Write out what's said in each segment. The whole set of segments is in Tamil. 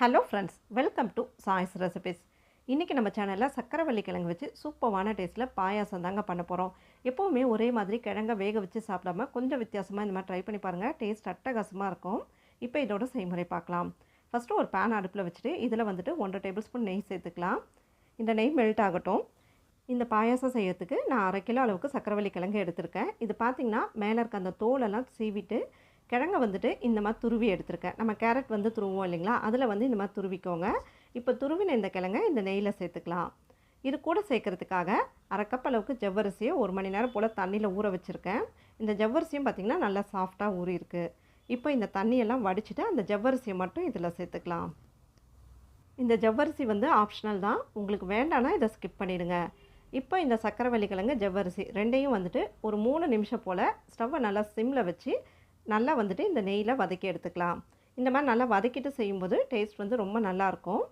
Hello friends welcome to choice recipes இன்றைக்கி நம்ம சேனலில் சக்கரவள்ளி கிழங்கு வச்சு சூப்பரான டேஸ்ட்டில் பாயாசம் தாங்க பண்ண போகிறோம் எப்போவுமே ஒரே மாதிரி கிழங்க வேக வச்சு சாப்பிடாம கொஞ்சம் வித்தியாசமாக இந்த மாதிரி ட்ரை பண்ணி பாருங்கள் டேஸ்ட் அட்டகாசமாக இருக்கும். இப்போ இதோட செய்முறை பார்க்கலாம். ஃபஸ்ட்டு ஒரு பேன் அடுப்பில் வச்சுட்டு இதில் வந்துட்டு ஒன்றரை டேபிள் ஸ்பூன் நெய் சேர்த்துக்கலாம். இந்த நெய் மெல்ட் ஆகட்டும். இந்த பாயாசம் செய்யறதுக்கு நான் அரை கிலோ அளவுக்கு சக்கரவள்ளி கிழங்கு எடுத்திருக்கேன். இது பார்த்திங்கன்னா மேலே இருக்க அந்த தோலெல்லாம் சீவிட்டு கிழங்க வந்துட்டு இந்த மாதிரி துருவி எடுத்திருக்கேன். நம்ம கேரட் வந்து துருவோம் இல்லைங்களா? அதில் வந்து இந்த மாதிரி துருவிக்கோங்க. இப்போ துருவின இந்த கிழங்கை இந்த நெய்யில் சேர்த்துக்கலாம். இது கூட சேர்க்கறதுக்காக அரை கப் அளவுக்கு ஜவ்வரிசியை ஒரு மணி நேரம் போல் தண்ணியில் ஊற வச்சுருக்கேன். இந்த ஜவ்வரிசியும் பார்த்திங்கன்னா நல்லா சாஃப்டாக ஊறியிருக்கு. இப்போ இந்த தண்ணியெல்லாம் வடிச்சிட்டு அந்த ஜவ்வரிசியை மட்டும் இதில் சேர்த்துக்கலாம். இந்த ஜவ்வரிசி வந்து ஆப்ஷனல் தான். உங்களுக்கு வேண்டாம்னா இதை ஸ்கிப் பண்ணிடுங்க. இப்போ இந்த சக்கரவள்ளி கிழங்கு ஜவ்வரிசி ரெண்டையும் வந்துட்டு ஒரு மூணு நிமிஷம் போல் ஸ்டவ்வை நல்லா சிம்மில் வச்சு நல்லா வந்துட்டு இந்த நெய்யில் வதக்கி எடுத்துக்கலாம். இந்த மாதிரி நல்லா வதக்கிட்டு செய்யும்போது டேஸ்ட் வந்து ரொம்ப நல்லாயிருக்கும்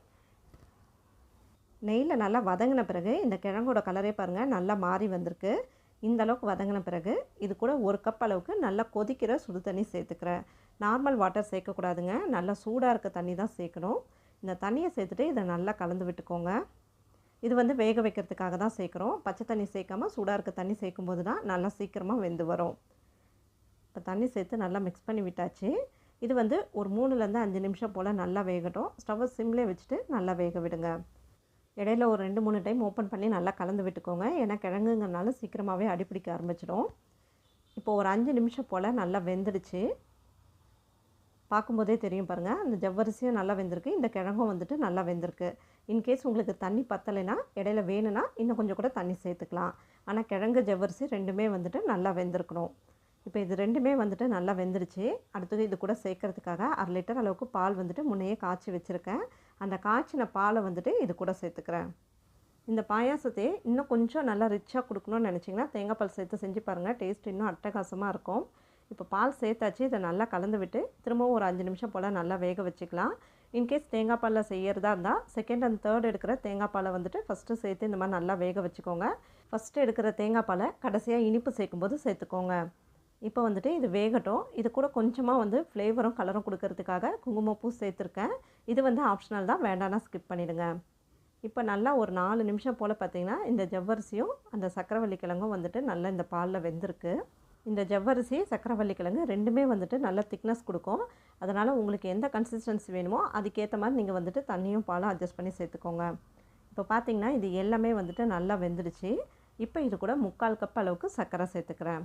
நெய்யில் நல்லா வதங்கின பிறகு இந்த கிழங்கோட கலரே பாருங்கள் நல்லா மாறி வந்திருக்கு. இந்த அளவுக்கு வதங்கின பிறகு இது கூட ஒரு கப் அளவுக்கு நல்லா கொதிக்கிற சுடு தண்ணி சேர்த்துக்கிறேன். நார்மல் வாட்டர் சேர்க்கக்கூடாதுங்க. நல்லா சூடாக இருக்க தண்ணி தான் சேர்க்கணும். இந்த தண்ணியை சேர்த்துட்டு இதை நல்லா கலந்து விட்டுக்கோங்க. இது வந்து வேக வைக்கிறதுக்காக தான் சேர்க்குறோம். பச்சை தண்ணி சேர்க்காமல் சூடாக இருக்க தண்ணி சேர்க்கும்போது தான் நல்லா சீக்கிரமாக வெந்து வரும். இப்போ தண்ணி சேர்த்து நல்லா மிக்ஸ் பண்ணி விட்டாச்சு. இது வந்து ஒரு மூணுலேருந்து அஞ்சு நிமிஷம் போல் நல்லா வேகட்டும். ஸ்டவ்வை சிம்லே வச்சுட்டு நல்லா வேக விடுங்க. இடையில ஒரு ரெண்டு மூணு டைம் ஓப்பன் பண்ணி நல்லா கலந்து விட்டுக்கோங்க. ஏன்னா கிழங்குங்கிறனால சீக்கிரமாகவே அடிப்பிடிக்க ஆரம்பிச்சிடும். இப்போ ஒரு அஞ்சு நிமிஷம் போல் நல்லா வெந்துடுச்சு. பார்க்கும்போதே தெரியும் பாருங்கள் அந்த ஜவ்வரிசியும் நல்லா வெந்திருக்கு. இந்த கிழங்கும் வந்துட்டு நல்லா வெந்திருக்கு. இன்கேஸ் உங்களுக்கு தண்ணி பத்தலைன்னா இடையில வேணும்னா இன்னும் கொஞ்சம் கூட தண்ணி சேர்த்துக்கலாம். ஆனால் கிழங்கு ஜவ்வரிசி ரெண்டுமே வந்துட்டு நல்லா வெந்திருக்கணும். இப்போ இது ரெண்டுமே வந்துட்டு நல்லா வெந்துருச்சு. அடுத்தது இது கூட சேர்க்கறதுக்காக அரை லிட்டர் அளவுக்கு பால் வந்துட்டு முன்னையே காய்ச்சி வச்சுருக்கேன். அந்த காய்ச்சின பாலை வந்துட்டு இது கூட சேர்த்துக்கிறேன். இந்த பாயாசத்தையே இன்னும் கொஞ்சம் நல்லா ரிச்சாக கொடுக்கணும்னு நினச்சிங்கன்னா தேங்காய் பால் சேர்த்து செஞ்சு பாருங்கள் டேஸ்ட் இன்னும் அட்டகாசமாக இருக்கும். இப்போ பால் சேர்த்தாச்சு. இதை நல்லா கலந்து விட்டு திரும்பவும் ஒரு அஞ்சு நிமிஷம் போல் நல்லா வேக வச்சுக்கலாம். இன்கேஸ் தேங்காய் பாலில் செய்கிறதா இருந்தால் செகண்ட் அண்ட் தேர்ட் எடுக்கிற தேங்காய் பாலை வந்துட்டு ஃபஸ்ட்டு சேர்த்து இந்த மாதிரி நல்லா வேக வச்சுக்கோங்க. ஃபஸ்ட்டு எடுக்கிற தேங்காய் பாலை கடைசியாக இனிப்பு சேர்க்கும்போது சேர்த்துக்கோங்க. இப்போ வந்துட்டு இது வேகட்டும். இது கூட கொஞ்சமாக வந்து ஃப்ளேவரும் கலரும் கொடுக்கறதுக்காக குங்குமப்பூ சேர்த்துருக்கேன். இது வந்து ஆப்ஷனல் தான். வேண்டாம்னா ஸ்கிப் பண்ணிவிடுங்க இப்போ நல்லா ஒரு நாலு நிமிஷம் போல் பார்த்திங்கன்னா இந்த ஜவ்வரிசியும் அந்த சக்கரவள்ளி கிழங்கும் வந்துட்டு நல்லா இந்த பாலில் வெந்திருக்கு. இந்த ஜவ்வரிசி சக்கரவள்ளி கிழங்கு ரெண்டுமே வந்துட்டு நல்ல திக்னஸ் கொடுக்கும். அதனால் உங்களுக்கு எந்த கன்சிஸ்டன்சி வேணுமோ அதுக்கேற்ற மாதிரி நீங்கள் வந்துட்டு தண்ணியும் பாலும் அட்ஜஸ்ட் பண்ணி சேர்த்துக்கோங்க. இப்போ பார்த்திங்கன்னா இது எல்லாமே வந்துட்டு நல்லா வெந்துடுச்சு. இப்போ இது கூட முக்கால் கப் அளவுக்கு சர்க்கரை சேர்த்துக்கிறேன்.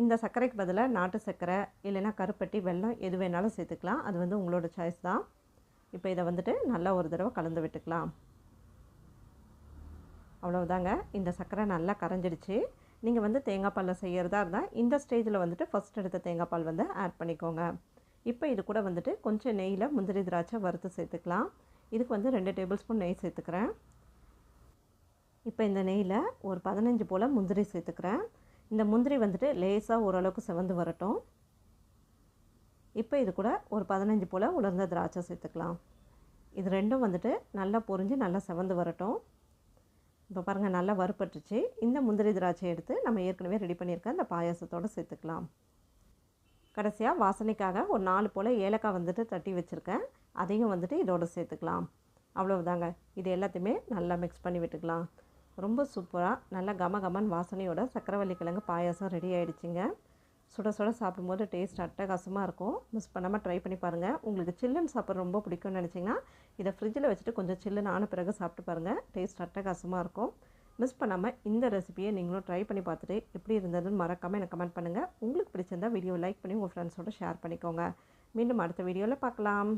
இந்த சர்க்கரைக்கு பதிலாக நாட்டு சர்க்கரை இல்லைன்னா கருப்பட்டி வெல்லம் எது வேணாலும் சேர்த்துக்கலாம். அது வந்து உங்களோட சாய்ஸ் தான். இப்போ இதை வந்துட்டு நல்லா ஒரு தடவை கலந்து விட்டுக்கலாம். அவ்வளவுதாங்க. இந்த சர்க்கரை நல்லா கரைஞ்சிடுச்சு. நீங்கள் வந்து தேங்காய் பாலில் செய்கிறதா இருந்தால் இந்த ஸ்டேஜில் வந்துட்டு ஃபஸ்ட் எடுத்த தேங்காய் பால் வந்து ஆட் பண்ணிக்கோங்க. இப்போ இது கூட வந்துட்டு கொஞ்சம் நெய்யில் முந்திரி திராட்சை வறுத்து சேர்த்துக்கலாம். இதுக்கு வந்து ரெண்டு டேபிள் ஸ்பூன் நெய் சேர்த்துக்கிறேன். இப்போ இந்த நெய்யில் ஒரு பதினஞ்சு போல் முந்திரி சேர்த்துக்கிறேன். இந்த முந்திரி வந்துட்டு லேசாக ஓரளவுக்கு செவந்து வரட்டும். இப்போ இது கூட ஒரு பதினஞ்சு போல் உலர்ந்த திராட்சை சேர்த்துக்கலாம். இது ரெண்டும் வந்துட்டு நல்லா பொரிஞ்சு நல்லா செவந்து வரட்டும். இப்போ பாருங்கள் நல்லா வறுப்பட்டுச்சு இந்த முந்திரி திராட்சை எடுத்து நம்ம ஏற்கனவே ரெடி பண்ணியிருக்க அந்த பாயாசத்தோடு சேர்த்துக்கலாம். கடைசியாக வாசனைக்காக ஒரு நாலு போல் ஏலக்காய் வந்துட்டு தட்டி வச்சுருக்கேன். அதையும் வந்துட்டு இதோடு சேர்த்துக்கலாம். அவ்வளவுதாங்க. இது எல்லாத்தையுமே நல்லா மிக்ஸ் பண்ணி விட்டுக்கலாம். ரொம்ப சூப்பராக நல்லா கம கமன் வாசனையோட சக்கரவள்ளி கிழங்கு பாயாசம் ரெடி ஆகிடுச்சிங்க சுட சுட சாப்பிடும்போது டேஸ்ட் அட்டகாசமாக இருக்கும். மிஸ் பண்ணாமல் ட்ரை பண்ணி பாருங்கள் உங்களுக்கு சில்லுன்னு சாப்பிட்ற ரொம்ப பிடிக்கும்னு நினச்சிங்கன்னா இதை ஃப்ரிட்ஜில் வச்சுட்டு கொஞ்சம் சில்லுன்னு ஆன பிறகு சாப்பிட்டு பாருங்கள் டேஸ்ட் அட்டகாசமாக இருக்கும். மிஸ் பண்ணாமல் இந்த ரெசிபியை நீங்களும் ட்ரை பண்ணி பார்த்துட்டு எப்படி இருந்ததுன்னு மறக்காமல் எனக்கு கமெண்ட் பண்ணுங்கள் உங்களுக்கு பிடிச்சிருந்தா வீடியோ லைக் பண்ணி உங்கள் ஃப்ரெண்ட்ஸோட ஷேர் பண்ணிக்கோங்க. மீண்டும் அடுத்த வீடியோவில் பார்க்கலாம்.